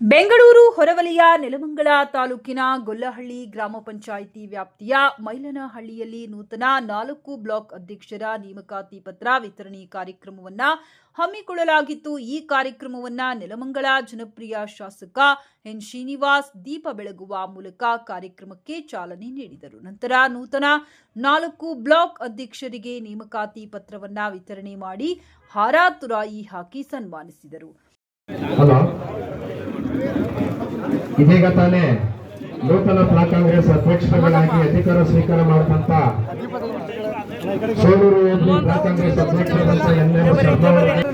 ಬೆಂಗಳೂರು ಹೊರವಲಯ ನೆಲಮಂಗಲ ತಾಲೂಕಿನ ಗೊಲ್ಲಹಳ್ಳಿ ಗ್ರಾಮ ಪಂಚಾಯಿತಿ ವ್ಯಾಪ್ತಿಯ ಮೈಲನಹಳ್ಳಿಯಲ್ಲಿ ನೂತನ ನಾಲ್ಕು ಬ್ಲಾಕ್ ಅಧ್ಯಕ್ಷರ ನೇಮಕಾತಿ ಪತ್ರ ವಿತರಣೆ ಕಾರ್ಯಕ್ರಮವನ್ನು ಹಮ್ಮಿಕೊಳ್ಳಲಾಗಿತ್ತು. ಈ ಕಾರ್ಯಕ್ರಮವನ್ನು ನೆಲಮಂಗಲ ಜನಪ್ರಿಯ ಶಾಸಕ ಎನ್ ಶ್ರೀನಿವಾಸ್ ದೀಪ ಬೆಳಗುವ ಮೂಲಕ ಕಾರ್ಯಕ್ರಮಕ್ಕೆ ಚಾಲನೆ ನೀಡಿದರು. ನಂತರ ನೂತನ ನಾಲ್ಕು ಬ್ಲಾಕ್ ಅಧ್ಯಕ್ಷರಿಗೆ ನೇಮಕಾತಿ ಪತ್ರವನ್ನು ವಿತರಣೆ ಮಾಡಿ ಹಾರಾತುರಾಯಿ ಹಾಕಿ ಸನ್ಮಾನಿಸಿದರು. ಇದೀಗ ತಾನೇ ನೂತನ ಬ್ಲಾಕ್ ಕಾಂಗ್ರೆಸ್ ಅಧ್ಯಕ್ಷರುಗಳಾಗಿ ಅಧಿಕಾರ ಸ್ವೀಕಾರ ಮಾಡಿದಂತ ಸೋಲೂರು ಬ್ಲಾಕ್ ಕಾಂಗ್ರೆಸ್ ಅಧ್ಯಕ್ಷರಾದಂತ ಎನ್ ಎಂ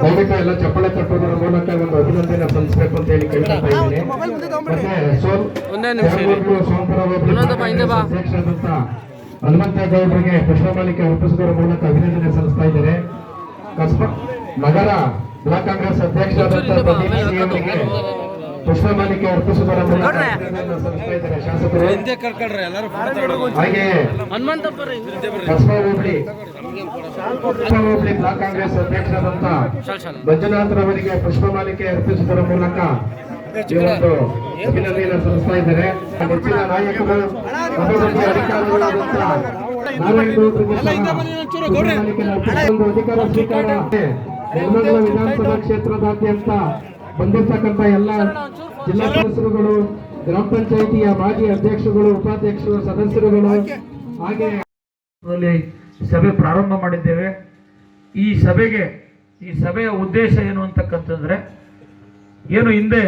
ದಯವಿಟ್ಟು ಎಲ್ಲ ಚಪ್ಪಳೆ ತಟ್ಟುವುದರ ಮೂಲಕ ಒಂದು ಅಭಿನಂದನೆ ಸಲ್ಲಿಸಬೇಕು ಅಂತ ಹೇಳಿ ಕೇಳ್ತಾ ಇದ್ದೀನಿ. ಮತ್ತೆ ಸೋಲ್ ಬಾ. ಅಧ್ಯಕ್ಷರಾದಂತ ಹನುಮಂತೇಗೌಡರಿಗೆ ಪುಷ್ಪಮಾಲಿಕೆ ಅರ್ಪಿಸುವುದರ ಮೂಲಕ ಅಭಿನಂದನೆ ಸಲ್ಲಿಸ್ತಾ ಇದ್ದಾರೆ ಕಸ್ಬ ನಗರ ಬ್ಲಾಕ್ ಕಾಂಗ್ರೆಸ್ ಅಧ್ಯಕ್ಷರಾದಂತ ಪ್ರದೀಪ್ ಪುಷ್ಪಮಾಲಿಕೆ ಅರ್ಪಿಸುವುದರ ಮೂಲಕ ಶಾಸಕರು ಹಾಗೆ ಕಸ್ಬಾ ಹೋಬಳಿ ಹೋಬಳಿ ಬ್ಲಾಕ್ ಕಾಂಗ್ರೆಸ್ ಅಧ್ಯಕ್ಷರಾದಂತ ಶಾಲ್ ಪುಷ್ಪಮಾಲಿಕೆ ಅರ್ಪಿಸುವುದರ ಮೂಲಕ ಈ ಒಂದು ಅಭಿನಂದನೆ ಸಲ್ಲಿಸ್ತಾ ಇದ್ದಾರೆ. ನೆಚ್ಚಿನ ನಾಯಕರು ಅಧಿಕಾರಿಗಳಾದಂತ ಅಧಿಕಾರ ಸ್ವೀಕಾರ ವಿಧಾನಸಭಾ ಕ್ಷೇತ್ರದಾದ್ಯಂತ ಬಂದಿರ್ತಕ್ಕಂಥ ಎಲ್ಲ ಜಿಲ್ಲಾ ಸದಸ್ಯರುಗಳು ಗ್ರಾಮ ಪಂಚಾಯಿತಿಯ ಮಾಜಿ ಅಧ್ಯಕ್ಷರುಗಳು ಉಪಾಧ್ಯಕ್ಷರು ಸದಸ್ಯರುಗಳು ಹಾಗೆ ಸಭೆ ಪ್ರಾರಂಭ ಮಾಡಿದ್ದೇವೆ. ಈ ಸಭೆಗೆ ಈ ಸಭೆಯ ಉದ್ದೇಶ ಏನು ಅಂತಕ್ಕಂತಂದ್ರೆ ಏನು ಹಿಂದೆ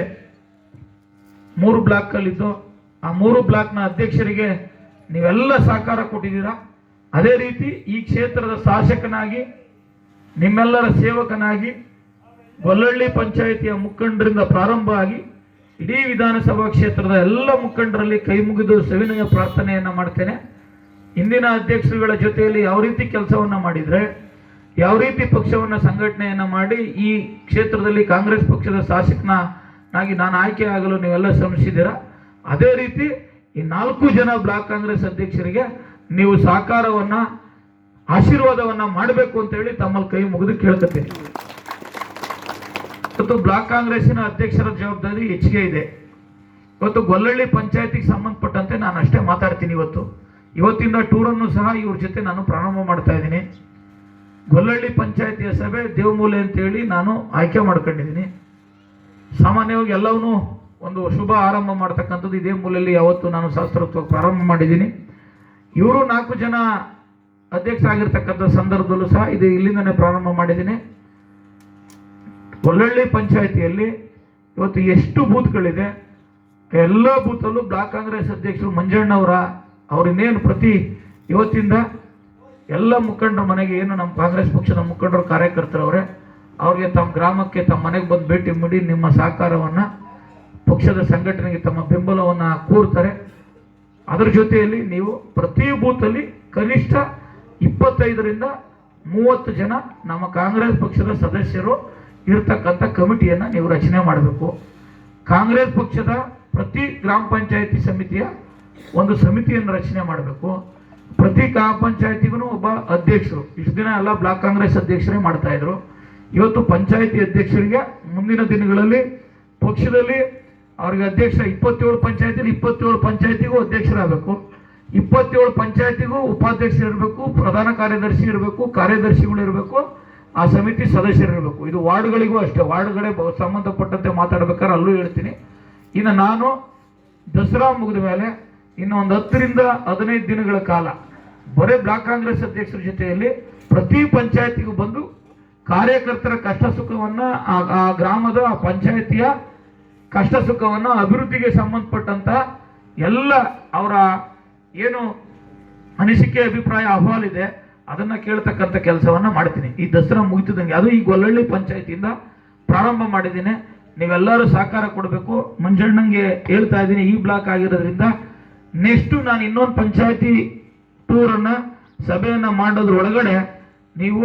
ಮೂರು ಬ್ಲಾಕಲ್ಲಿದ್ದು ಆ ಮೂರು ಬ್ಲಾಕ್ನ ಅಧ್ಯಕ್ಷರಿಗೆ ನೀವೆಲ್ಲ ಸಹಕಾರ ಕೊಟ್ಟಿದ್ದೀರಾ? ಅದೇ ರೀತಿ ಈ ಕ್ಷೇತ್ರದ ಶಾಸಕನಾಗಿ ನಿಮ್ಮೆಲ್ಲರ ಸೇವಕನಾಗಿ ಗೊಲ್ಲಹಳ್ಳಿ ಪಂಚಾಯಿತಿಯ ಮುಖಂಡರಿಂದ ಪ್ರಾರಂಭ ಆಗಿ ಇಡೀ ವಿಧಾನಸಭಾ ಕ್ಷೇತ್ರದ ಎಲ್ಲ ಮುಖಂಡರಲ್ಲಿ ಕೈ ಮುಗಿದು ಸವಿನಯ ಪ್ರಾರ್ಥನೆಯನ್ನ ಮಾಡ್ತೇನೆ. ಇಂದಿನ ಅಧ್ಯಕ್ಷರುಗಳ ಜೊತೆಯಲ್ಲಿ ಯಾವ ರೀತಿ ಕೆಲಸವನ್ನ ಮಾಡಿದ್ರೆ, ಯಾವ ರೀತಿ ಪಕ್ಷವನ್ನ ಸಂಘಟನೆಯನ್ನ ಮಾಡಿ ಈ ಕ್ಷೇತ್ರದಲ್ಲಿ ಕಾಂಗ್ರೆಸ್ ಪಕ್ಷದ ಶಾಸಕನಾಗಿ ನಾನು ಆಯ್ಕೆ ಆಗಲು ನೀವೆಲ್ಲ ಶ್ರಮಿಸಿದ್ದೀರಾ? ಅದೇ ರೀತಿ ಈ ನಾಲ್ಕು ಜನ ಬ್ಲಾಕ್ ಕಾಂಗ್ರೆಸ್ ಅಧ್ಯಕ್ಷರಿಗೆ ನೀವು ಸಹಕಾರವನ್ನು, ಆಶೀರ್ವಾದವನ್ನ ಮಾಡಬೇಕು ಅಂತ ಹೇಳಿ ತಮ್ಮಲ್ಲಿ ಕೈ ಮುಗಿದು ಕೇಳ್ಕೊತೀನಿ ಇವತ್ತು ಬ್ಲಾಕ್ ಕಾಂಗ್ರೆಸ್ಸಿನ ಅಧ್ಯಕ್ಷರ ಜವಾಬ್ದಾರಿ ಹೆಚ್ಚಿಗೆ ಇದೆ. ಇವತ್ತು ಗೊಲ್ಲಳ್ಳಿ ಪಂಚಾಯತಿಗೆ ಸಂಬಂಧಪಟ್ಟಂತೆ ನಾನು ಅಷ್ಟೇ ಮಾತಾಡ್ತೀನಿ ಇವತ್ತು. ಇವತ್ತಿಂದ ಟೂರನ್ನು ಸಹ ಇವ್ರ ಜೊತೆ ನಾನು ಪ್ರಾರಂಭ ಮಾಡ್ತಾ ಇದ್ದೀನಿ. ಗೊಲ್ಲಳ್ಳಿ ಪಂಚಾಯತಿಯ ಸಭೆ ದೇವಮೂಲೆ ಅಂತೇಳಿ ನಾನು ಆಯ್ಕೆ ಮಾಡ್ಕೊಂಡಿದ್ದೀನಿ. ಸಾಮಾನ್ಯವಾಗಿ ಎಲ್ಲವನ್ನೂ ಒಂದು ಶುಭ ಆರಂಭ ಮಾಡ್ತಕ್ಕಂಥದ್ದು ಇದೇ ಮೂಲೆಯಲ್ಲಿ ಯಾವತ್ತು ನಾನು ಶಾಸ್ತ್ರೋತ್ಸವ ಪ್ರಾರಂಭ ಮಾಡಿದ್ದೀನಿ. ಇವರು ನಾಲ್ಕು ಜನ ಅಧ್ಯಕ್ಷ ಆಗಿರ್ತಕ್ಕಂಥ ಸಂದರ್ಭದಲ್ಲೂ ಸಹ ಇದು ಇಲ್ಲಿಂದನೇ ಪ್ರಾರಂಭ ಮಾಡಿದ್ದೀನಿ. ಗೊಲ್ಲಹಳ್ಳಿ ಪಂಚಾಯಿತಿಯಲ್ಲಿ ಇವತ್ತು ಎಷ್ಟು ಬೂತ್ಗಳಿದೆ, ಎಲ್ಲ ಬೂತಲ್ಲೂ ಬ್ಲಾಕ್ ಕಾಂಗ್ರೆಸ್ ಅಧ್ಯಕ್ಷರು ಮಂಜಣ್ಣವರ ಅವ್ರನ್ನೇನು ಪ್ರತಿ ಇವತ್ತಿಂದ ಎಲ್ಲ ಮುಖಂಡರ ಮನೆಗೆ ಏನು ನಮ್ಮ ಕಾಂಗ್ರೆಸ್ ಪಕ್ಷದ ಮುಖಂಡರು ಕಾರ್ಯಕರ್ತರವರೇ ಅವ್ರಿಗೆ ತಮ್ಮ ಗ್ರಾಮಕ್ಕೆ ತಮ್ಮ ಮನೆಗೆ ಬಂದು ಭೇಟಿ ಮಾಡಿ ನಿಮ್ಮ ಸಹಕಾರವನ್ನು ಪಕ್ಷದ ಸಂಘಟನೆಗೆ ತಮ್ಮ ಬೆಂಬಲವನ್ನು ಕೂರ್ತಾರೆ. ಅದರ ಜೊತೆಯಲ್ಲಿ ನೀವು ಪ್ರತಿ ಬೂತಲ್ಲಿ ಕನಿಷ್ಠ ಇಪ್ಪತ್ತೈದರಿಂದ ಮೂವತ್ತು ಜನ ನಮ್ಮ ಕಾಂಗ್ರೆಸ್ ಪಕ್ಷದ ಸದಸ್ಯರು ಇರ್ತಕ್ಕಂಥ ಕಮಿಟಿಯನ್ನು ನೀವು ರಚನೆ ಮಾಡಬೇಕು. ಕಾಂಗ್ರೆಸ್ ಪಕ್ಷದ ಪ್ರತಿ ಗ್ರಾಮ ಪಂಚಾಯತಿ ಸಮಿತಿಯ ಒಂದು ಸಮಿತಿಯನ್ನು ರಚನೆ ಮಾಡಬೇಕು. ಪ್ರತಿ ಗ್ರಾಮ ಪಂಚಾಯತಿಗೂ ಒಬ್ಬ ಅಧ್ಯಕ್ಷರು. ಇಷ್ಟು ದಿನ ಎಲ್ಲ ಬ್ಲಾಕ್ ಕಾಂಗ್ರೆಸ್ ಅಧ್ಯಕ್ಷರೇ ಮಾಡ್ತಾ ಇದ್ರು. ಇವತ್ತು ಪಂಚಾಯತಿ ಅಧ್ಯಕ್ಷರಿಗೆ ಮುಂದಿನ ದಿನಗಳಲ್ಲಿ ಪಕ್ಷದಲ್ಲಿ ಅವ್ರಿಗೆ ಅಧ್ಯಕ್ಷ ಇಪ್ಪತ್ತೇಳು ಪಂಚಾಯತಿಲಿ ಇಪ್ಪತ್ತೇಳು ಪಂಚಾಯತಿಗೂ ಅಧ್ಯಕ್ಷರಾಗಬೇಕು. ಇಪ್ಪತ್ತೇಳು ಪಂಚಾಯತಿಗೂ ಉಪಾಧ್ಯಕ್ಷರು ಇರಬೇಕು ಪ್ರಧಾನ ಕಾರ್ಯದರ್ಶಿ ಇರಬೇಕು, ಕಾರ್ಯದರ್ಶಿಗಳು ಇರಬೇಕು. ಆ ಸಮಿತಿ ಸದಸ್ಯರಿರಬೇಕು ಇದು ವಾರ್ಡ್ಗಳಿಗೂ ಅಷ್ಟೇ. ವಾರ್ಡ್ಗಳೇ ಸಂಬಂಧಪಟ್ಟಂತೆ ಮಾತಾಡ್ಬೇಕಾದ್ರೆ ಅಲ್ಲೂ ಹೇಳ್ತೀನಿ. ಇನ್ನು ನಾನು ದಸರಾ ಮುಗಿದ ಮೇಲೆ ಇನ್ನು ಒಂದು ಹತ್ತರಿಂದ ಹದಿನೈದು ದಿನಗಳ ಕಾಲ ಬರೇ ಬ್ಲಾಕ್ ಕಾಂಗ್ರೆಸ್ ಅಧ್ಯಕ್ಷರ ಜೊತೆಯಲ್ಲಿ ಪ್ರತಿ ಪಂಚಾಯತಿಗೂ ಬಂದು ಕಾರ್ಯಕರ್ತರ ಕಷ್ಟ ಸುಖವನ್ನು ಆ- ಗ್ರಾಮದ, ಆ ಪಂಚಾಯತಿಯ ಕಷ್ಟ ಸುಖವನ್ನು, ಅಭಿವೃದ್ಧಿಗೆ ಸಂಬಂಧಪಟ್ಟಂತ ಎಲ್ಲ ಅವರ ಏನು ಅನಿಸಿಕೆ, ಅಭಿಪ್ರಾಯ ಅಹವಾಲಿದೆ ಅದನ್ನ ಕೇಳ್ತಕ್ಕಂಥ ಕೆಲಸವನ್ನ ಮಾಡ್ತೀನಿ. ಈ ದಸರಾ ಮುಗಿತದಂಗೆ ಅದು ಈ ಗೊಲ್ಲಹಳ್ಳಿ ಪಂಚಾಯತಿಯಿಂದ ಪ್ರಾರಂಭ ಮಾಡಿದ್ದೀನಿ. ನೀವೆಲ್ಲರೂ ಸಹಕಾರ ಕೊಡಬೇಕು. ಮುಂಜಣ್ಣಂಗೆ ಹೇಳ್ತಾ ಇದ್ದೀನಿ, ಈ ಬ್ಲಾಕ್ ಆಗಿರೋದ್ರಿಂದ ನೆಕ್ಸ್ಟ್ ನಾನು ಇನ್ನೊಂದು ಪಂಚಾಯತಿ ಟೂರನ್ನ ಸಭೆಯನ್ನ ಮಾಡೋದ್ರೊಳಗಡೆ ನೀವು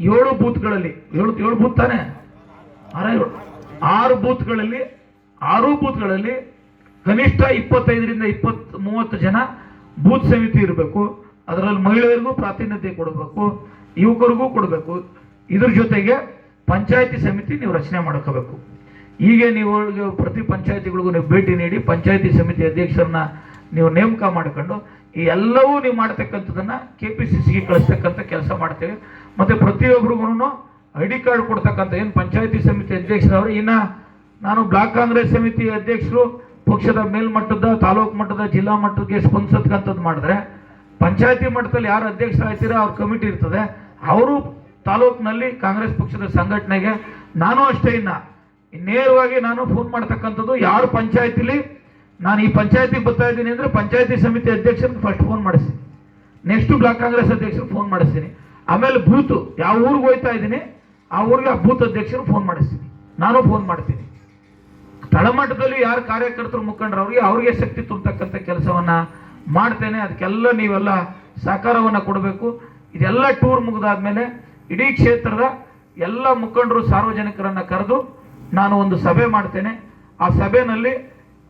ಏಳು ಬೂತ್ಗಳಲ್ಲಿ, ಏಳು ಏಳು ಬೂತ್ ತಾನೆ? ಆರು ಬೂತ್ಗಳಲ್ಲಿ ಆರು ಬೂತ್ಗಳಲ್ಲಿ ಕನಿಷ್ಠ ಇಪ್ಪತ್ತೈದರಿಂದ ಇಪ್ಪತ್ತು ಮೂವತ್ತು ಜನ ಬೂತ್ ಸಮಿತಿ ಇರಬೇಕು. ಅದರಲ್ಲಿ ಮಹಿಳೆಯರಿಗೂ ಪ್ರಾತಿನಿಧ್ಯ ಕೊಡಬೇಕು, ಯುವಕರಿಗೂ ಕೊಡಬೇಕು. ಇದ್ರ ಜೊತೆಗೆ ಪಂಚಾಯತಿ ಸಮಿತಿ ನೀವು ರಚನೆ ಮಾಡ್ಕೋಬೇಕು. ಹೀಗೆ ನೀವು ಪ್ರತಿ ಪಂಚಾಯತಿಗಳಿಗೂ ನೀವು ಭೇಟಿ ನೀಡಿ ಪಂಚಾಯತಿ ಸಮಿತಿ ಅಧ್ಯಕ್ಷರನ್ನ ನೀವು ನೇಮಕ ಮಾಡಿಕೊಂಡು ಈ ಎಲ್ಲವೂ ನೀವು ಮಾಡ್ತಕ್ಕಂಥದ್ದನ್ನು ಕೆ ಪಿ ಸಿ ಸಿಗೆ ಕಳಿಸ್ತಕ್ಕಂಥ ಕೆಲಸ ಮಾಡ್ತೇವೆ. ಮತ್ತೆ ಪ್ರತಿಯೊಬ್ಬರಿಗೂ ಐ ಡಿ ಕಾರ್ಡ್ ಕೊಡ್ತಕ್ಕಂಥ, ಏನು ಪಂಚಾಯತಿ ಸಮಿತಿ ಅಧ್ಯಕ್ಷರವರು, ಇನ್ನ ನಾನು ಬ್ಲಾಕ್ ಕಾಂಗ್ರೆಸ್ ಸಮಿತಿ ಅಧ್ಯಕ್ಷರು, ಪಕ್ಷದ ಮೇಲ್ಮಟ್ಟದ, ತಾಲೂಕು ಮಟ್ಟದ, ಜಿಲ್ಲಾ ಮಟ್ಟಕ್ಕೆ ಸ್ಪಂದಿಸತಕ್ಕಂಥದ್ದು ಮಾಡಿದ್ರೆ ಪಂಚಾಯತಿ ಮಟ್ಟದಲ್ಲಿ ಯಾರು ಅಧ್ಯಕ್ಷರಾಗ್ತೀರಾ ಅವ್ರ ಕಮಿಟಿ ಇರ್ತದೆ. ಅವರು ತಾಲೂಕಿನಲ್ಲಿ ಕಾಂಗ್ರೆಸ್ ಪಕ್ಷದ ಸಂಘಟನೆಗೆ ನಾನು ಅಷ್ಟೇ ಇನ್ನ. ನೇರವಾಗಿ ನಾನು ಫೋನ್ ಮಾಡ್ತಕ್ಕಂಥದ್ದು ಯಾರು ಪಂಚಾಯತಿಲಿ? ನಾನು ಈ ಪಂಚಾಯತಿಗೆ ಬರ್ತಾ ಇದ್ದೀನಿ ಅಂದ್ರೆ ಪಂಚಾಯತಿ ಸಮಿತಿ ಅಧ್ಯಕ್ಷರಿಗೆ ಫಸ್ಟ್ ಫೋನ್ ಮಾಡಿಸ್ತೀನಿ ನೆಕ್ಸ್ಟ್ ಬ್ಲಾಕ್ ಕಾಂಗ್ರೆಸ್ ಅಧ್ಯಕ್ಷರು ಫೋನ್ ಮಾಡಿಸ್ತೀನಿ. ಆಮೇಲೆ ಬೂತು, ಯಾವ ಊರಿಗೆ ಹೋಗ್ತಾ ಇದ್ದೀನಿ, ಆ ಊರಿಗೆ ಆ ಬೂತ್ ಅಧ್ಯಕ್ಷರು ಫೋನ್ ಮಾಡಿಸ್ತೀನಿ. ನಾನು ಫೋನ್ ಮಾಡ್ತೀನಿ. ತಳಮಟ್ಟದಲ್ಲಿ ಯಾರು ಕಾರ್ಯಕರ್ತರು ಮುಖಂಡರು, ಅವ್ರಿಗೆ ಅವ್ರಿಗೆ ಶಕ್ತಿ ತುಂಬತಕ್ಕಂಥ ಕೆಲಸವನ್ನ ಮಾಡ್ತೇನೆ, ಅದಕ್ಕೆಲ್ಲ ನೀವೆಲ್ಲ ಸಹಕಾರವನ್ನು ಕೊಡಬೇಕು. ಇದೆಲ್ಲ ಟೂರ್ ಮುಗಿದಾದ್ಮೇಲೆ ಇಡೀ ಕ್ಷೇತ್ರದ ಎಲ್ಲ ಮುಖಂಡರು, ಸಾರ್ವಜನಿಕರನ್ನು ಕರೆದು ನಾನು ಒಂದು ಸಭೆ ಮಾಡ್ತೇನೆ. ಆ ಸಭೆಯಲ್ಲಿ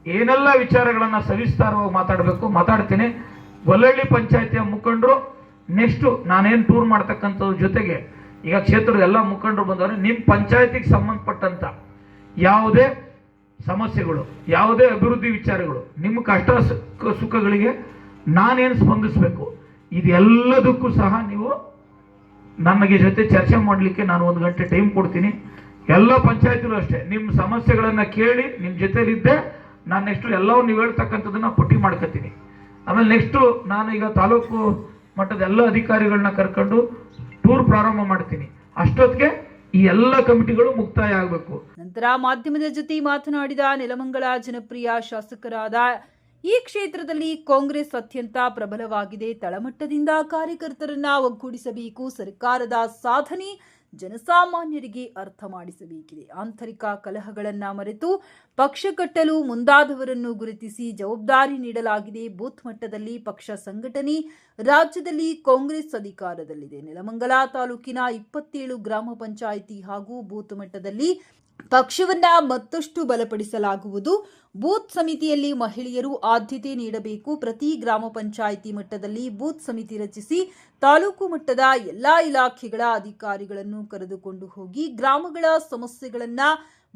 ಏನೆಲ್ಲ ವಿಚಾರಗಳನ್ನು ಸವಿಸ್ತಾರವಾಗಿ ಮಾತಾಡಬೇಕು, ಮಾತಾಡ್ತೀನಿ. ಗೊಲ್ಲಳ್ಳಿ ಪಂಚಾಯತಿಯ ಮುಖಂಡರು ನೆಕ್ಸ್ಟು ನಾನೇನು ಟೂರ್ ಮಾಡ್ತಕ್ಕಂಥದ್ರ ಜೊತೆಗೆ ಈಗ ಕ್ಷೇತ್ರದ ಎಲ್ಲ ಮುಖಂಡರು ಬಂದವರು ನಿಮ್ಮ ಪಂಚಾಯತಿಗೆ ಸಂಬಂಧಪಟ್ಟಂಥ ಯಾವುದೇ ಸಮಸ್ಯೆಗಳು, ಯಾವುದೇ ಅಭಿವೃದ್ಧಿ ವಿಚಾರಗಳು, ನಿಮ್ಮ ಕಷ್ಟ ಸುಖ ಸುಖಗಳಿಗೆ ನಾನೇನು ಸ್ಪಂದಿಸಬೇಕು? ಇದೆಲ್ಲದಕ್ಕೂ ಸಹ ನೀವು ನನಗೆ ಜೊತೆ ಚರ್ಚೆ ಮಾಡಲಿಕ್ಕೆ ನಾನು ಒಂದು ಗಂಟೆ ಟೈಮ್ ಕೊಡ್ತೀನಿ. ಎಲ್ಲ ಪಂಚಾಯತಿಗಳು ಅಷ್ಟೇ, ನಿಮ್ಮ ಸಮಸ್ಯೆಗಳನ್ನು ಕೇಳಿ, ನಿಮ್ಮ ಜೊತೆಲಿದ್ದೆ ನಾನು ನೆಕ್ಸ್ಟ್ ಎಲ್ಲವೂ ನೀವು ಹೇಳ್ತಕ್ಕಂಥದ್ದನ್ನ ಪಟ್ಟಿ ಮಾಡ್ಕೊತೀನಿ ಆಮೇಲೆ ನೆಕ್ಸ್ಟು ನಾನು ಈಗ ತಾಲೂಕು ಮಟ್ಟದ ಎಲ್ಲ ಅಧಿಕಾರಿಗಳನ್ನ ಕರ್ಕೊಂಡು ಟೂರ್ ಪ್ರಾರಂಭ ಮಾಡ್ತೀನಿ. ಅಷ್ಟೊತ್ತಿಗೆ ಈ ಎಲ್ಲ ಕಮಿಟಿಗಳು ಮುಕ್ತಾಯ ಆಗಬೇಕು. ನಂತರ ಮಾಧ್ಯಮದ ಜೊತೆ ಮಾತನಾಡಿದ ನೆಲಮಂಗಲ ಜನಪ್ರಿಯ ಶಾಸಕರಾದ ಈ ಕ್ಷೇತ್ರದಲ್ಲಿ ಕಾಂಗ್ರೆಸ್ ಅತ್ಯಂತ ಪ್ರಬಲವಾಗಿದೆ. ತಳಮಟ್ಟದಿಂದ ಕಾರ್ಯಕರ್ತರನ್ನ ಒಗ್ಗೂಡಿಸಬೇಕು. ಸರ್ಕಾರದ ಸಾಧನೆ ಜನಸಾಮಾನ್ಯರಿಗೆ ಅರ್ಥ ಮಾಡಿಸಬೇಕಿದೆ. ಆಂತರಿಕ ಕಲಹಗಳನ್ನ ಮರೆತು ಪಕ್ಷ ಕಟ್ಟಲು ಮುಂದಾದವರನ್ನು ಗುರುತಿಸಿ ಜವಾಬ್ದಾರಿ ನೀಡಲಾಗಿದೆ. ಬೂತ್ ಮಟ್ಟದಲ್ಲಿ ಪಕ್ಷ ಸಂಘಟನೆ ರಾಜ್ಯದಲ್ಲಿ ಕಾಂಗ್ರೆಸ್ ಅಧಿಕಾರದಲ್ಲಿದೆ. ನೆಲಮಂಗಲ ತಾಲೂಕಿನ ಇಪ್ಪತ್ತೇಳು ಗ್ರಾಮ ಪಂಚಾಯಿತಿ ಹಾಗೂ ಬೂತ್ ಮಟ್ಟದಲ್ಲಿ ಪಕ್ಷವನ್ನ ಮತ್ತಷ್ಟು ಬಲಪಡಿಸಲಾಗುವುದು. ಬೂತ್ ಸಮಿತಿಯಲ್ಲಿ ಮಹಿಳೆಯರು ಆದ್ಯತೆ ನೀಡಬೇಕು. ಪ್ರತಿ ಗ್ರಾಮ ಪಂಚಾಯಿತಿ ಮಟ್ಟದಲ್ಲಿ ಬೂತ್ ಸಮಿತಿ ರಚಿಸಿ ತಾಲೂಕು ಮಟ್ಟದ ಎಲ್ಲಾ ಇಲಾಖೆಗಳ ಅಧಿಕಾರಿಗಳನ್ನು ಕರೆದುಕೊಂಡು ಹೋಗಿ ಗ್ರಾಮಗಳ ಸಮಸ್ಯೆಗಳನ್ನ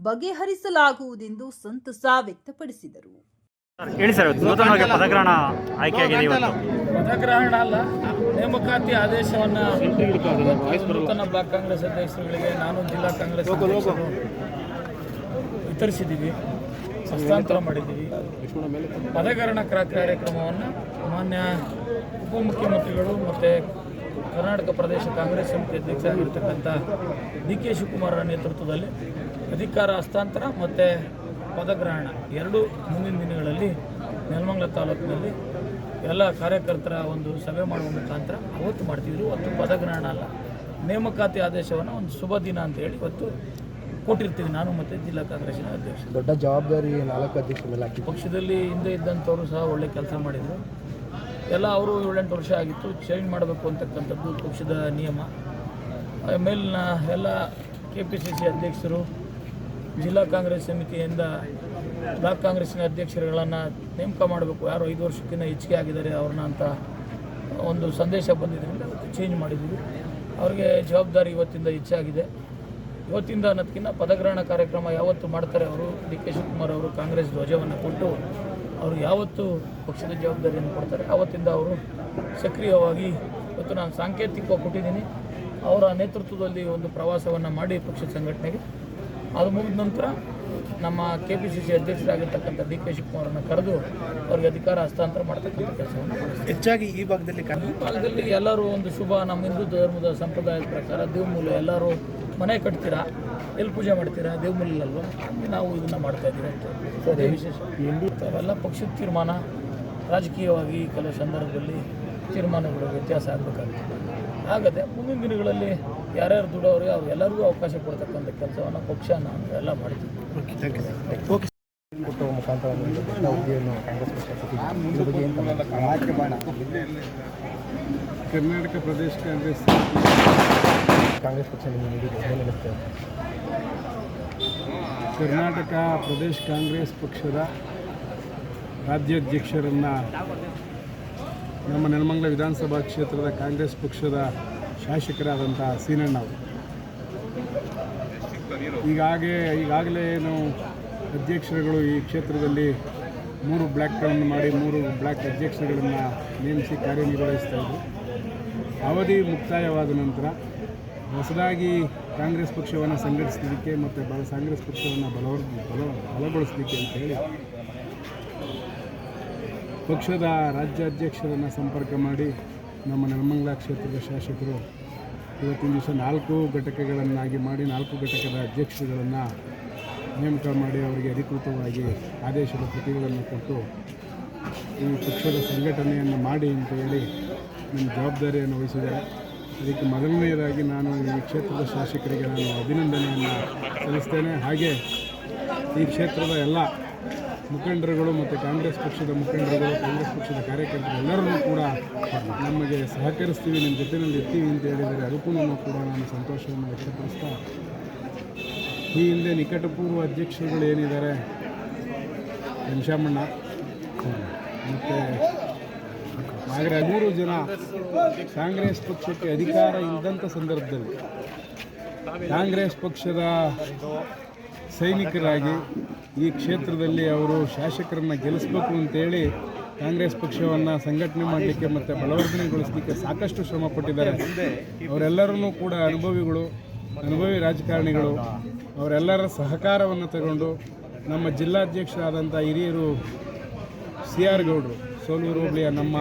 ಬಗೆಹರಿಸಲಾಗುವುದೆಂದು ಸಂತಸ ವ್ಯಕ್ತಪಡಿಸಿದರು. ಹೇಳಿ ಸರ್ ಇವತ್ತು ನೂತನವಾಗಿ ಪದಗ್ರಹಣ ಆಯ್ಕೆಯಾಗಿದೆ ಇವತ್ತು. ಪದಗ್ರಹಣ ಅಲ್ಲ ನೇಮಕಾತಿ ಆದೇಶವನ್ನು ನೂತನ ಬ್ಲಾಕ್ ಕಾಂಗ್ರೆಸ್ ಅಧ್ಯಕ್ಷರುಗಳಿಗೆ ನಾನು ಜಿಲ್ಲಾ ಕಾಂಗ್ರೆಸ್ ವಿತರಿಸಿದ್ದೀವಿ ಹಸ್ತಾಂತರ ಮಾಡಿದ್ದೀವಿ. ಪದಗ್ರಹಣ ಕ್ರ- ಕಾರ್ಯಕ್ರಮವನ್ನು ಮಾನ್ಯ ಉಪಮುಖ್ಯಮಂತ್ರಿಗಳು ಮತ್ತು ಕರ್ನಾಟಕ ಪ್ರದೇಶ ಕಾಂಗ್ರೆಸ್ ಸಮಿತಿ ಅಧ್ಯಕ್ಷರಾಗಿರ್ತಕ್ಕಂಥ ಡಿ ಕೆ ಶಿವಕುಮಾರರ ನೇತೃತ್ವದಲ್ಲಿ ಅಧಿಕಾರ ಹಸ್ತಾಂತರ ಮತ್ತು ಪದಗ್ರಹಣ. ಎರಡು ಮುಂದಿನ ದಿನಗಳಲ್ಲಿ ನೆಲಮಂಗಲ ತಾಲೂಕಿನಲ್ಲಿ ಎಲ್ಲ ಕಾರ್ಯಕರ್ತರ ಒಂದು ಸಭೆ ಮಾಡುವ ಮುಖಾಂತರ ಅವತ್ತು ಮಾಡ್ತಿದ್ರು. ಅವತ್ತು ಪದಗ್ರಹಣ ಅಲ್ಲ. ನೇಮಕಾತಿ ಆದೇಶವನ್ನು ಒಂದು ಶುಭ ದಿನ ಅಂತ ಹೇಳಿ ಇವತ್ತು ಕೊಟ್ಟಿರ್ತೀವಿ. ನಾನು ಮತ್ತು ಜಿಲ್ಲಾ ಕಾಂಗ್ರೆಸ್ನ ಅಧ್ಯಕ್ಷ. ದೊಡ್ಡ ಜವಾಬ್ದಾರಿ ನಾಲ್ಕು ಅಧ್ಯಕ್ಷರ ಮೇಲೆ ಹಾಕಿ ಪಕ್ಷದಲ್ಲಿ ಹಿಂದೆ ಇದ್ದಂಥವರು ಸಹ ಒಳ್ಳೆ ಕೆಲಸ ಮಾಡಿದರು. ಎಲ್ಲ ಅವರು ಏಳೆಂಟು ವರ್ಷ ಆಗಿತ್ತು. ಚೇಂಜ್ ಮಾಡಬೇಕು ಅಂತಕ್ಕಂಥದ್ದು ಪಕ್ಷದ ನಿಯಮ. ಮೇಲಿನ ಎಲ್ಲ ಕೆ ಪಿ ಸಿ ಸಿ ಅಧ್ಯಕ್ಷರು ಜಿಲ್ಲಾ ಕಾಂಗ್ರೆಸ್ ಸಮಿತಿಯಿಂದ ಬ್ಲಾಕ್ ಕಾಂಗ್ರೆಸ್ಸಿನ ಅಧ್ಯಕ್ಷರುಗಳನ್ನು ನೇಮಕ ಮಾಡಬೇಕು. ಯಾರು ಐದು ವರ್ಷಕ್ಕಿಂತ ಹೆಚ್ಚಿಗೆ ಆಗಿದ್ದಾರೆ ಅವ್ರನ್ನ ಅಂತ ಒಂದು ಸಂದೇಶ ಬಂದಿದ್ದರಿಂದ ಚೇಂಜ್ ಮಾಡಿದ್ದೀವಿ ಅವ್ರಿಗೆ ಜವಾಬ್ದಾರಿ ಇವತ್ತಿಂದ ಹೆಚ್ಚಾಗಿದೆ. ಇವತ್ತಿಂದ ಅನ್ನೋದಕ್ಕಿಂತ ಪದಗ್ರಹಣ ಕಾರ್ಯಕ್ರಮ ಯಾವತ್ತು ಮಾಡ್ತಾರೆ ಅವರು? ಡಿ ಕೆ ಶಿವಕುಮಾರ್ ಅವರು ಕಾಂಗ್ರೆಸ್ ಧ್ವಜವನ್ನು ಕೊಟ್ಟು ಅವರು ಯಾವತ್ತು ಪಕ್ಷದ ಜವಾಬ್ದಾರಿಯನ್ನು ಕೊಡ್ತಾರೆ? ಆವತ್ತಿಂದ ಅವರು ಸಕ್ರಿಯವಾಗಿ ಇವತ್ತು ನಾನು ಸಾಂಕೇತಿಕವಾಗಿ ಕೊಟ್ಟಿದ್ದೀನಿ. ಅವರ ನೇತೃತ್ವದಲ್ಲಿ ಒಂದು ಪ್ರವಾಸವನ್ನು ಮಾಡಿ ಪಕ್ಷ ಸಂಘಟನೆಗೆ. ಅದು ಮುಗಿದ ನಂತರ ನಮ್ಮ ಕೆ ಪಿ ಸಿ ಸಿ ಅಧ್ಯಕ್ಷರಾಗಿರ್ತಕ್ಕಂಥ ಡಿ ಕೆ ಶಿವಕುಮಾರನ್ನು ಕರೆದು ಅವ್ರಿಗೆ ಅಧಿಕಾರ ಹಸ್ತಾಂತರ ಮಾಡ್ತಕ್ಕಂಥ ಕೆಲಸವನ್ನು ಹೆಚ್ಚಾಗಿ ಈ ಭಾಗದಲ್ಲಿ ಈ ಭಾಗದಲ್ಲಿ ಎಲ್ಲರೂ ಒಂದು ಶುಭ ನಮ್ಮ ಹಿಂದೂ ಧರ್ಮದ ಸಂಪ್ರದಾಯದ ಪ್ರಕಾರ ದೇವಮೂಲ ಎಲ್ಲರೂ ಮನೆ ಕಟ್ತೀರಾ? ಎಲ್ಲಿ ಪೂಜೆ ಮಾಡ್ತೀರಾ? ದೇವಮೂಲಲ್ವ ನಾವು ಇದನ್ನ ಮಾಡ್ತಾ ಇದ್ದೀವಿ ಅಷ್ಟೇ ವಿಶೇಷ. ಅವೆಲ್ಲ ಪಕ್ಷದ ತೀರ್ಮಾನ ರಾಜಕೀಯವಾಗಿ ಕೆಲವು ಸಂದರ್ಭದಲ್ಲಿ ತೀರ್ಮಾನಗಳು ವ್ಯತ್ಯಾಸ ಆಗಬೇಕಾಗುತ್ತೆ ಆಗದೆ ಮುಂದಿನ ದಿನಗಳಲ್ಲಿ ಯಾರ್ಯಾರು ದುಡೋರಿಗೆ ಅವ್ರು ಎಲ್ಲರಿಗೂ ಅವಕಾಶ ಕೊಡ್ತಕ್ಕಂಥ ಕೆಲಸವನ್ನು ಪಕ್ಷ ನಾನು ಎಲ್ಲ ಮಾಡ್ತೀವಿ ಓಕೆ ಮುಖಾಂತರ ಕರ್ನಾಟಕ ಪ್ರದೇಶ ಕಾಂಗ್ರೆಸ್. ಕಾಂಗ್ರೆಸ್ ಪಕ್ಷ ಕರ್ನಾಟಕ ಪ್ರದೇಶ ಕಾಂಗ್ರೆಸ್ ಪಕ್ಷದ ರಾಜ್ಯಾಧ್ಯಕ್ಷರನ್ನು ನಮ್ಮ ನೆಲಮಂಗಲ ವಿಧಾನಸಭಾ ಕ್ಷೇತ್ರದ ಕಾಂಗ್ರೆಸ್ ಪಕ್ಷದ ಶಾಸಕರಾದಂಥ ಸೀನಣ್ಣ ಅವರು ಈಗಾಗಲೇ ಈಗಾಗಲೇ ನಾವು ಅಧ್ಯಕ್ಷರುಗಳು ಈ ಕ್ಷೇತ್ರದಲ್ಲಿ ಮೂರು ಬ್ಲ್ಯಾಕ್ಗಳನ್ನು ಮಾಡಿ ಮೂರು ಬ್ಲ್ಯಾಕ್ ಅಧ್ಯಕ್ಷರುಗಳನ್ನು ನೇಮಿಸಿ ಕಾರ್ಯನಿರ್ವಹಿಸ್ತಾ ಇದ್ದರು ಅವಧಿ ಮುಕ್ತಾಯವಾದ ನಂತರ ಹೊಸದಾಗಿ ಕಾಂಗ್ರೆಸ್ ಪಕ್ಷವನ್ನು ಸಂಘಟಿಸಲಿಕ್ಕೆ ಮತ್ತು ಬಲ ಕಾಂಗ್ರೆಸ್ ಪಕ್ಷವನ್ನು ಬಲವರ್ ಬಲ, ಬಲಗೊಳಿಸಲಿಕ್ಕೆ ಅಂತೇಳಿ ಪಕ್ಷದ ರಾಜ್ಯಾಧ್ಯಕ್ಷರನ್ನು ಸಂಪರ್ಕ ಮಾಡಿ ನಮ್ಮ ನೆಲಮಂಗಲ ಕ್ಷೇತ್ರದ ಶಾಸಕರು ಇವತ್ತಿನ ದಿವಸ ನಾಲ್ಕು ಘಟಕಗಳನ್ನಾಗಿ ಮಾಡಿ, ನಾಲ್ಕು ಘಟಕದ ಅಧ್ಯಕ್ಷರುಗಳನ್ನು ನೇಮಕ ಮಾಡಿ ಅವರಿಗೆ ಅಧಿಕೃತವಾಗಿ ಆದೇಶದ ಪ್ರತಿಗಳನ್ನು ಕೊಟ್ಟು ಈ ಪಕ್ಷದ ಸಂಘಟನೆಯನ್ನು ಮಾಡಿ ಅಂತ ಹೇಳಿ ನಿಮ್ಮ ಜವಾಬ್ದಾರಿಯನ್ನು ವಹಿಸಿದ್ದಾರೆ. ಅದಕ್ಕೆ ಮೊದಲನೆಯದಾಗಿ ನಾನು ಈ ಕ್ಷೇತ್ರದ ಶಾಸಕರಿಗೆ ನಾನು ಅಭಿನಂದನೆಯನ್ನು ಸಲ್ಲಿಸ್ತೇನೆ. ಹಾಗೆ ಈ ಕ್ಷೇತ್ರದ ಎಲ್ಲ ಮುಖಂಡರುಗಳು ಮತ್ತು ಕಾಂಗ್ರೆಸ್ ಪಕ್ಷದ ಮುಖಂಡರುಗಳು, ಕಾಂಗ್ರೆಸ್ ಪಕ್ಷದ ಕಾರ್ಯಕರ್ತರು ಎಲ್ಲರನ್ನೂ ಕೂಡ ನಮಗೆ ಸಹಕರಿಸ್ತೀವಿ ನಿಮ್ಮ ಜೊತೆಯಲ್ಲಿ ಇರ್ತೀವಿ ಅಂತ ಹೇಳಿದರೆ ಅದಕ್ಕೂ ಕೂಡ ನಾನು ಸಂತೋಷವನ್ನು ವ್ಯಕ್ತಪಡಿಸ್ತಾ ಈ ಹಿಂದೆ ನಿಕಟಪೂರ್ವ ಅಧ್ಯಕ್ಷರುಗಳು ಏನಿದ್ದಾರೆ? ಘನಶ್ಯಾಮಣ್ಣ, ಮತ್ತು ಆದರೆ ಹದಿಮೂರು ಜನ ಕಾಂಗ್ರೆಸ್ ಪಕ್ಷಕ್ಕೆ ಅಧಿಕಾರ ಇದ್ದಂಥ ಸಂದರ್ಭದಲ್ಲಿ ಕಾಂಗ್ರೆಸ್ ಪಕ್ಷದ ಸೈನಿಕರಾಗಿ ಈ ಕ್ಷೇತ್ರದಲ್ಲಿ ಅವರು ಶಾಸಕರನ್ನು ಗೆಲ್ಲಿಸಬೇಕು ಅಂತೇಳಿ ಕಾಂಗ್ರೆಸ್ ಪಕ್ಷವನ್ನು ಸಂಘಟನೆ ಮಾಡಲಿಕ್ಕೆ ಮತ್ತು ಬಲವರ್ಧನೆಗೊಳಿಸಲಿಕ್ಕೆ ಸಾಕಷ್ಟು ಶ್ರಮ ಪಟ್ಟಿದ್ದಾರೆ. ಅವರೆಲ್ಲರನ್ನೂ ಕೂಡ ಅನುಭವಿಗಳು, ಅನುಭವಿ ರಾಜಕಾರಣಿಗಳು, ಅವರೆಲ್ಲರ ಸಹಕಾರವನ್ನು ತಗೊಂಡು ನಮ್ಮ ಜಿಲ್ಲಾಧ್ಯಕ್ಷರಾದಂಥ ಹಿರಿಯರು ಸಿ ಆರ್ ಗೌಡರು ಸೋಲೂರು ನಮ್ಮ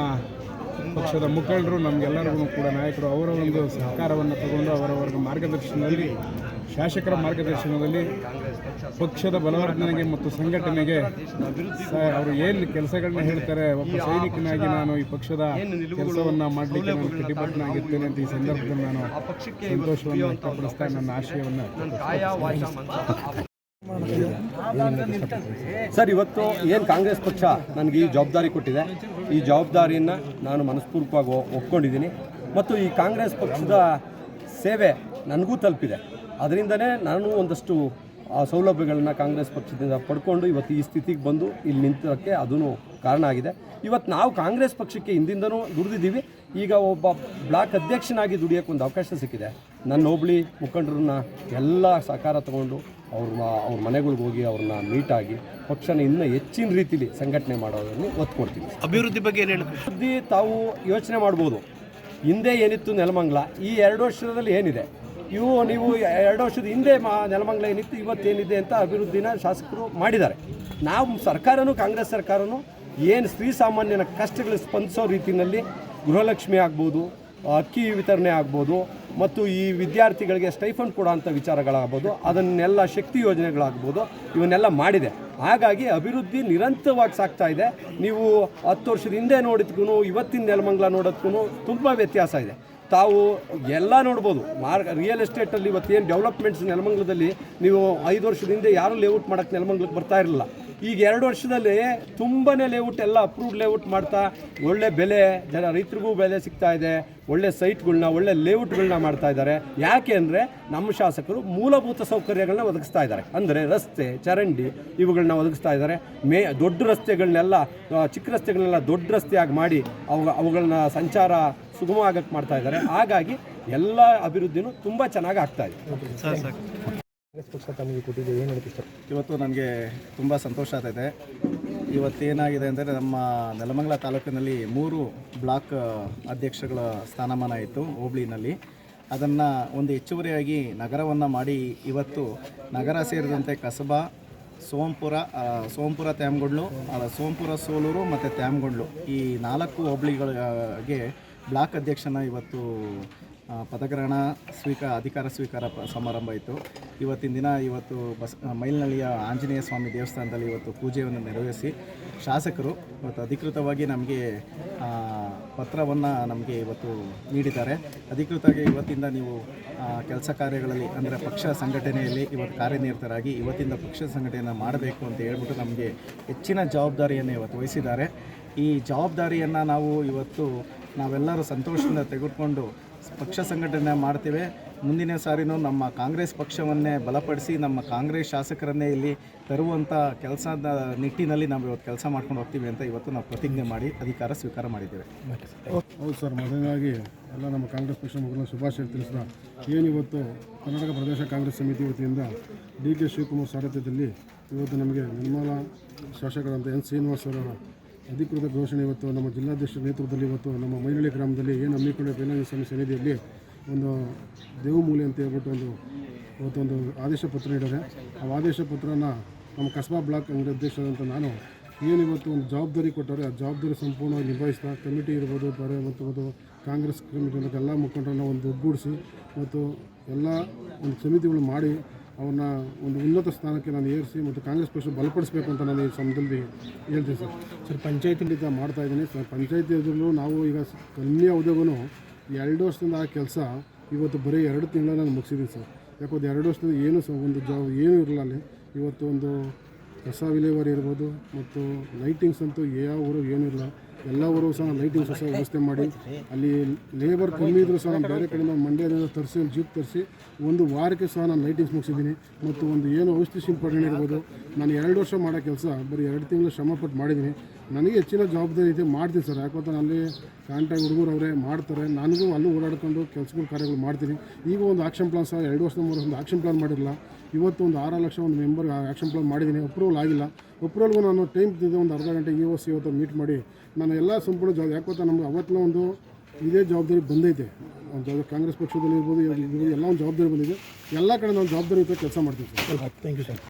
ಪಕ್ಷದ ಮುಖಂಡರು, ನಮಗೆಲ್ಲರಿಗೂ ಕೂಡ ನಾಯಕರು, ಅವರ ಒಂದು ಸಹಕಾರವನ್ನು ತಗೊಂಡು ಅವರವರ ಮಾರ್ಗದರ್ಶನದಲ್ಲಿ ಶಾಸಕರ ಮಾರ್ಗದರ್ಶನದಲ್ಲಿ ಪಕ್ಷದ ಬಲವರ್ಧನೆಗೆ ಮತ್ತು ಸಂಘಟನೆಗೆ ಅವರು ಏನು ಕೆಲಸಗಳನ್ನ ಹೇಳ್ತಾರೆ, ಒಬ್ಬ ಸೈನಿಕನಾಗಿ ನಾನು ಈ ಪಕ್ಷದ ಕೆಲಸವನ್ನು ಮಾಡಲಿಕ್ಕೆ ನಾನು ಅಂತ ಈ ಸಂದರ್ಭದಲ್ಲಿ ನಾನು ಸಂತೋಷವನ್ನು ವ್ಯಕ್ತಪಡಿಸ್ತಾ ನನ್ನ ಆಶಯವನ್ನು ಸರ್, ಇವತ್ತು ಏನು ಕಾಂಗ್ರೆಸ್ ಪಕ್ಷ ನನಗೆ ಈ ಜವಾಬ್ದಾರಿ ಕೊಟ್ಟಿದೆ? ಈ ಜವಾಬ್ದಾರಿಯನ್ನು ನಾನು ಮನಸ್ಪೂರ್ವಕವಾಗಿ ಒಪ್ಕೊಂಡಿದ್ದೀನಿ. ಮತ್ತು ಈ ಕಾಂಗ್ರೆಸ್ ಪಕ್ಷದ ಸೇವೆ ನನಗೂ ತಲುಪಿದೆ. ಅದರಿಂದನೇ ನಾನು ಒಂದಷ್ಟು ಆ, ಸೌಲಭ್ಯಗಳನ್ನ ಕಾಂಗ್ರೆಸ್ ಪಕ್ಷದಿಂದ ಪಡ್ಕೊಂಡು ಇವತ್ತು ಈ ಸ್ಥಿತಿಗೆ ಬಂದು ಇಲ್ಲಿ ನಿಂತಕ್ಕೆ ಅದೂ ಕಾರಣ ಆಗಿದೆ. ಇವತ್ತು ನಾವು ಕಾಂಗ್ರೆಸ್ ಪಕ್ಷಕ್ಕೆ ಹಿಂದಿಂದನೂ ದುಡಿದಿದ್ದೀವಿ. ಈಗ ಒಬ್ಬ ಬ್ಲಾಕ್ ಅಧ್ಯಕ್ಷನಾಗಿ ದುಡಿಯೋಕ್ಕೆ ಒಂದು ಅವಕಾಶ ಸಿಕ್ಕಿದೆ. ನನ್ನ ಹೋಬಳಿ ಮುಖಂಡರನ್ನ ಎಲ್ಲ ಸಹಕಾರ ತಗೊಂಡು ಅವ್ರ ಅವ್ರ ಮನೆಗಳಿಗೆ ಹೋಗಿ ಅವ್ರನ್ನ ಮೀಟಾಗಿ ಪಕ್ಷನ ಇನ್ನೂ ಹೆಚ್ಚಿನ ರೀತಿಲಿ ಸಂಘಟನೆ ಮಾಡೋದನ್ನು ಒತ್ತು ಕೊಡ್ತೀನಿ ಅಭಿವೃದ್ಧಿ ಬಗ್ಗೆ ಏನು ಹೇಳಿ ಅಭಿವೃದ್ಧಿ ತಾವು ಯೋಚನೆ ಮಾಡ್ಬೋದು. ಹಿಂದೆ ಏನಿತ್ತು ನೆಲಮಂಗ್ಲ ಈ ಎರಡು ವರ್ಷದಲ್ಲಿ ಏನಿದೆ? ಇವು ನೀವು ಎರಡು ವರ್ಷದ ಹಿಂದೆ ಮಾ ನೆಲಮಂಗಲ ಏನಿತ್ತು ಇವತ್ತೇನಿದೆ ಅಂತ ಅಭಿವೃದ್ಧಿನ ಶಾಸಕರು ಮಾಡಿದ್ದಾರೆ. ನಾವು ಸರ್ಕಾರನೂ ಕಾಂಗ್ರೆಸ್ ಸರ್ಕಾರನೂ ಏನು ಸ್ತ್ರೀ ಸಾಮಾನ್ಯನ ಕಷ್ಟಗಳು ಸ್ಪಂದಿಸೋ ರೀತಿಯಲ್ಲಿ ಗೃಹಲಕ್ಷ್ಮಿ ಆಗ್ಬೋದು, ಅಕ್ಕಿ ವಿತರಣೆ ಆಗ್ಬೋದು, ಮತ್ತು ಈ ವಿದ್ಯಾರ್ಥಿಗಳಿಗೆ ಸ್ಟೈಫಂಡ್ ಕೊಡೋಂಥ ವಿಚಾರಗಳಾಗ್ಬೋದು, ಅದನ್ನೆಲ್ಲ ಶಕ್ತಿ ಯೋಜನೆಗಳಾಗ್ಬೋದು, ಇವನ್ನೆಲ್ಲ ಮಾಡಿದೆ. ಹಾಗಾಗಿ ಅಭಿವೃದ್ಧಿ ನಿರಂತರವಾಗಿ ಸಾಗ್ತಾ ಇದೆ. ನೀವು ಹತ್ತು ವರ್ಷದ ಹಿಂದೆ ನೋಡಿದ್ಗೂ ಇವತ್ತಿನ ನೆಲಮಂಗಲ ನೋಡೋದಕ್ಕೂ ತುಂಬ ವ್ಯತ್ಯಾಸ ಇದೆ. ತಾವು ಎಲ್ಲ ನೋಡ್ಬೋದು. ಮಾರ್ ರಿಯಲ್ ಎಸ್ಟೇಟಲ್ಲಿ ಇವತ್ತೇನು ಡೆವಲಪ್ಮೆಂಟ್ಸ್ ನೆಲಮಂಗಲದಲ್ಲಿ ನೀವು ಐದು ವರ್ಷದಿಂದ ಯಾರೂ ಲೇಔಟ್ ಮಾಡೋಕ್ಕೆ ನೆಲಮಂಗ್ಲಕ್ಕೆ ಬರ್ತಾ ಇರಲಿಲ್ಲ. ಈಗ ಎರಡು ವರ್ಷದಲ್ಲಿ ತುಂಬನೇ ಲೇಔಟ್ ಎಲ್ಲ ಅಪ್ರೂವ್ಡ್ ಲೇಔಟ್ ಮಾಡ್ತಾ ಒಳ್ಳೆ ಬೆಲೆ, ಜನ ರೈತರಿಗೂ ಬೆಲೆ ಸಿಗ್ತಾ ಇದೆ, ಒಳ್ಳೆ ಸೈಟ್ಗಳನ್ನ ಒಳ್ಳೆ ಲೇಔಟ್ಗಳನ್ನ ಮಾಡ್ತಾ ಇದ್ದಾರೆ. ಯಾಕೆ ಅಂದರೆ ನಮ್ಮ ಶಾಸಕರು ಮೂಲಭೂತ ಸೌಕರ್ಯಗಳನ್ನ ಒದಗಿಸ್ತಾ ಇದ್ದಾರೆ. ಅಂದರೆ ರಸ್ತೆ, ಚರಂಡಿ ಇವುಗಳನ್ನ ಒದಗಿಸ್ತಾ ಇದ್ದಾರೆ. ಮೇ, ದೊಡ್ಡ ರಸ್ತೆಗಳನ್ನೆಲ್ಲ ಚಿಕ್ಕ ರಸ್ತೆಗಳನ್ನೆಲ್ಲ ದೊಡ್ಡ ರಸ್ತೆಯಾಗಿ ಮಾಡಿ ಅವು ಅವುಗಳನ್ನ ಸಂಚಾರ ಸುಗಮ ಆಗಕ್ಕೆ ಮಾಡ್ತಾ ಇದ್ದಾರೆ. ಹಾಗಾಗಿ ಎಲ್ಲ ಅಭಿವೃದ್ಧಿನೂ ತುಂಬ ಚೆನ್ನಾಗಿ ಆಗ್ತಾ ಇದೆ. ಇವತ್ತು ನನಗೆ ತುಂಬ ಸಂತೋಷ ಆಗ್ತಾಯಿದೆ ಇವತ್ತೇನಾಗಿದೆ ಅಂದರೆ ನಮ್ಮ ನೆಲಮಂಗಲ ತಾಲೂಕಿನಲ್ಲಿ ಮೂರು ಬ್ಲಾಕ್ ಅಧ್ಯಕ್ಷಗಳ ಸ್ಥಾನಮಾನ ಇತ್ತು ಹೋಬಳಿನಲ್ಲಿ. ಅದನ್ನು ಒಂದು ಹೆಚ್ಚುವರಿಯಾಗಿ ನಗರವನ್ನು ಮಾಡಿ ಇವತ್ತು ನಗರ ಸೇರಿದಂತೆ ಕಸಬಾ, ಸೋಂಪುರ ಸೋಂಪುರ, ತ್ಯಾಮಗೊಂಡ್ಲು ಸೋಂಪುರ, ಸೋಲೂರು ಮತ್ತು ತ್ಯಾಮಗೊಂಡ್ಲು ಈ ನಾಲ್ಕು ಹೋಬಳಿಗಳಿಗೆ ಬ್ಲಾಕ್ ಅಧ್ಯಕ್ಷನ ಇವತ್ತು ಪದಗ್ರಹಣ ಸ್ವೀಕಾರ ಅಧಿಕಾರ ಸ್ವೀಕಾರ ಸಮಾರಂಭ ಇತ್ತು. ಇವತ್ತಿನ ದಿನ ಇವತ್ತು ಬಸ್ ಮೈಲ್ನಳ್ಳಿಯ ಆಂಜನೇಯ ಸ್ವಾಮಿ ದೇವಸ್ಥಾನದಲ್ಲಿ ಇವತ್ತು ಪೂಜೆಯನ್ನು ನೆರವೇರಿಸಿ ಶಾಸಕರು ಇವತ್ತು ಅಧಿಕೃತವಾಗಿ ನಮಗೆ ಪತ್ರವನ್ನು ನಮಗೆ ಇವತ್ತು ನೀಡಿದ್ದಾರೆ. ಅಧಿಕೃತವಾಗಿ ಇವತ್ತಿಂದ ನೀವು ಕೆಲಸ ಕಾರ್ಯಗಳಲ್ಲಿ ಅಂದರೆ ಪಕ್ಷ ಸಂಘಟನೆಯಲ್ಲಿ ಇವತ್ತು ಕಾರ್ಯನಿರತರಾಗಿ ಇವತ್ತಿಂದ ಪಕ್ಷ ಸಂಘಟನೆಯನ್ನು ಮಾಡಬೇಕು ಅಂತ ಹೇಳ್ಬಿಟ್ಟು ನಮಗೆ ಹೆಚ್ಚಿನ ಜವಾಬ್ದಾರಿಯನ್ನು ಇವತ್ತು ವಹಿಸಿದ್ದಾರೆ. ಈ ಜವಾಬ್ದಾರಿಯನ್ನು ನಾವು ಇವತ್ತು ನಾವೆಲ್ಲರೂ ಸಂತೋಷದಿಂದ ತೆಗೆದುಕೊಂಡು ಪಕ್ಷ ಸಂಘಟನೆ ಮಾಡ್ತೇವೆ. ಮುಂದಿನ ಸಾರಿನೂ ನಮ್ಮ ಕಾಂಗ್ರೆಸ್ ಪಕ್ಷವನ್ನೇ ಬಲಪಡಿಸಿ ನಮ್ಮ ಕಾಂಗ್ರೆಸ್ ಶಾಸಕರನ್ನೇ ಇಲ್ಲಿ ತರುವಂಥ ಕೆಲಸದ ನಿಟ್ಟಿನಲ್ಲಿ ನಾವು ಇವತ್ತು ಕೆಲಸ ಮಾಡ್ಕೊಂಡು ಹೋಗ್ತೀವಿ ಅಂತ ಇವತ್ತು ನಾವು ಪ್ರತಿಜ್ಞೆ ಮಾಡಿ, ಅಧಿಕಾರ ಸ್ವೀಕಾರ ಮಾಡಿದ್ದೇವೆ. ಹೌದು ಸರ್ ಮೊದಲಾಗಿ ಎಲ್ಲ ನಮ್ಮ ಕಾಂಗ್ರೆಸ್ ಪಕ್ಷ ಮುಖಂಡ ಶುಭಾಶಯ ತಿಳಿಸಿದ ಏನಿವತ್ತು ಕರ್ನಾಟಕ ಪ್ರದೇಶ ಕಾಂಗ್ರೆಸ್ ಸಮಿತಿ ವತಿಯಿಂದ ಡಿ ಕೆ ಶಿವಕುಮಾರ್ ಸಾರಥ್ಯದಲ್ಲಿ ಇವತ್ತು ನಮಗೆ ನಿರ್ಮಲ ಶಾಸಕರಂತ ಎನ್ ಶ್ರೀನಿವಾಸ್ ಅವರ ಅಧಿಕೃತ ಘೋಷಣೆ ಇವತ್ತು ನಮ್ಮ ಜಿಲ್ಲಾಧ್ಯಕ್ಷ ನೇತೃತ್ವದಲ್ಲಿ ಇವತ್ತು ನಮ್ಮ ಮೈನಳ್ಳಿ ಗ್ರಾಮದಲ್ಲಿ ಏನು ಹಮ್ಮಿಕೊಂಡ ಬೇಲಾಂಗಿ ಸ್ವಾಮಿ ಸನ್ನಿಧಿಯಲ್ಲಿ ಒಂದು ದೇವಮೂಲೆ ಅಂತ ಹೇಳ್ಬಿಟ್ಟು ಒಂದು ಇವತ್ತೊಂದು ಆದೇಶ ಪತ್ರ ನೀಡಿದೆ ಆ ಆದೇಶ ಪತ್ರನ ನಮ್ಮ ಕಸ್ಬಾ ಬ್ಲಾಕ್ ಅಂಗಡಿ ಅಧ್ಯಕ್ಷರಾದಂಥ ನಾನು ಏನು ಇವತ್ತು ಒಂದು ಜವಾಬ್ದಾರಿ ಕೊಟ್ಟರೆ ಆ ಜವಾಬ್ದಾರಿ ಸಂಪೂರ್ಣವಾಗಿ ನಿಭಾಯಿಸ್ತಾ ಕಮಿಟಿ ಇರ್ಬೋದು, ಬರ ಮತ್ತು ಕಾಂಗ್ರೆಸ್ ಕಮಿಟಿ ಎಲ್ಲ ಮುಖಂಡರನ್ನ ಒಂದು ಒಗ್ಗೂಡಿಸಿ ಮತ್ತು ಎಲ್ಲ ಒಂದು ಸಮಿತಿಗಳು ಮಾಡಿ ಅವ್ರನ್ನ ಒಂದು ಉನ್ನತ ಸ್ಥಾನಕ್ಕೆ ನಾನು ಏರಿಸಿ ಮತ್ತು ಕಾಂಗ್ರೆಸ್ ಪಕ್ಷ ಬಲಪಡಿಸಬೇಕು ಅಂತ ನಾನು ಈ ಸಮಯದಲ್ಲಿ ಹೇಳ್ತೀನಿ ಸರ್. ಸರ್ ಪಂಚಾಯತಿಲಿಂದ ಮಾಡ್ತಾ ಇದ್ದೀನಿ. ಸರ್ ಪಂಚಾಯತಿಯಲ್ಲೂ ನಾವು ಈಗ ಕಮ್ಮಿ ಉದ್ಯೋಗನು ಎರಡು ವರ್ಷದಿಂದ ಆ ಕೆಲಸ ಇವತ್ತು ಬರೀ ಎರಡು ತಿಂಗಳ ನಾನು ಮುಗಿಸಿದ್ದೀನಿ ಸರ್. ಯಾಕಂದ್ರೆ ಎರಡು ವರ್ಷದಿಂದ ಏನು ಸಹ ಒಂದು ಜಾಬ್ ಏನೂ ಇರಲಿಲ್ಲ ಅಲ್ಲಿ. ಇವತ್ತು ಒಂದು ಕಸ ವಿಲೇವಾರಿ ಇರ್ಬೋದು ಮತ್ತು ಲೈಟಿಂಗ್ಸ್ ಅಂತೂ ಯಾವ ಊರು ಏನೂ ಇಲ್ಲ. ಎಲ್ಲ ಊರು ಸಹ ಲೈಟಿಂಗ್ ಸಹ ವ್ಯವಸ್ಥೆ ಮಾಡಿ, ಅಲ್ಲಿ ಲೇಬರ್ ಕಮ್ಮಿ ಇದ್ರೂ ಸಹ ನಾನು ಬೇರೆ ಕಡೆಯಿಂದ ಮಂಡ್ಯದಿಂದ ತರಿಸಿ ಜೀಪ್ ತರಿಸಿ, ಒಂದು ವಾರಕ್ಕೆ ಸಹ ನಾನು ಲೈಟಿಂಗ್ಸ್ ಮುಗಿಸಿದ್ದೀನಿ. ಮತ್ತು ಒಂದು ಏನು ಔಷಧಿ ಸಿಂಪಡಣೆ ಇರ್ಬೋದು, ನಾನು ಎರಡು ವರ್ಷ ಮಾಡೋ ಕೆಲಸ, ಬರೀ ಎರಡು ತಿಂಗಳು ಶ್ರಮಪಟ್ಟು ಮಾಡಿದ್ದೀನಿ. ನನಗೆ ಹೆಚ್ಚಿನ ಜವಾಬ್ದಾರಿ ಇದೆ, ಮಾಡ್ತೀನಿ ಸರ್. ಯಾಕಂದ್ರೆ ಅಲ್ಲಿ ಕಾಂಟ್ಯಾಕ್ಟ್ ಹುಡುಗರು ಅವರೇ ಮಾಡ್ತಾರೆ. ನನಗೂ ಅಲ್ಲೂ ಓಡಾಡ್ಕೊಂಡು ಕೆಲಸಗಳು ಕಾರ್ಯಗಳು ಮಾಡ್ತೀನಿ. ಈಗ ಒಂದು ಆಕ್ಷನ್ ಪ್ಲಾನ್ ಸಹ ಎರಡು ವರ್ಷದ ಮೂರು ಒಂದು ಆಕ್ಷನ್ ಪ್ಲಾನ್ ಮಾಡಿರಲ್ಲ, ಇವತ್ತು ಒಂದು ಆರು ಲಕ್ಷ ಒಂದು ಮೆಂಬರ್ ಆಕ್ಷನ್ ಪ್ಲಾನ್ ಮಾಡಿದ್ದೀನಿ. ಅಪ್ರೂವಲ್ ಆಗಿಲ್ಲ. ಅಪ್ರೂವಲ್ಗೂ ನಾನು ಟೈಮ್ ತಿದ್ದೆ ಒಂದು ಅರ್ಧ ಗಂಟೆ ಈ ಸಿ ಇವತ್ತು ಮೀಟ್ ಮಾಡಿ, ನಾನು ಎಲ್ಲ ಸಂಪೂರ್ಣ ಜವಾಬ್ದಾರಿ ಯಾಕೋತ ನಮ್ಗೆ ಅವತ್ತಿನ ಒಂದು ಇದೇ ಜವಾಬ್ದಾರಿ ಬಂದೈತೆ. ಒಂದು ಕಾಂಗ್ರೆಸ್ ಪಕ್ಷದಲ್ಲಿ ಇರ್ಬೋದು ಎಲ್ಲ ಒಂದು ಜವಾಬ್ದಾರಿ ಬಂದಿದೆ. ಎಲ್ಲ ಕಡೆ ನಾನು ಜವಾಬ್ದಾರಿ ಕೆಲಸ ಮಾಡ್ತೀನಿ ಸರ್. Thank you sir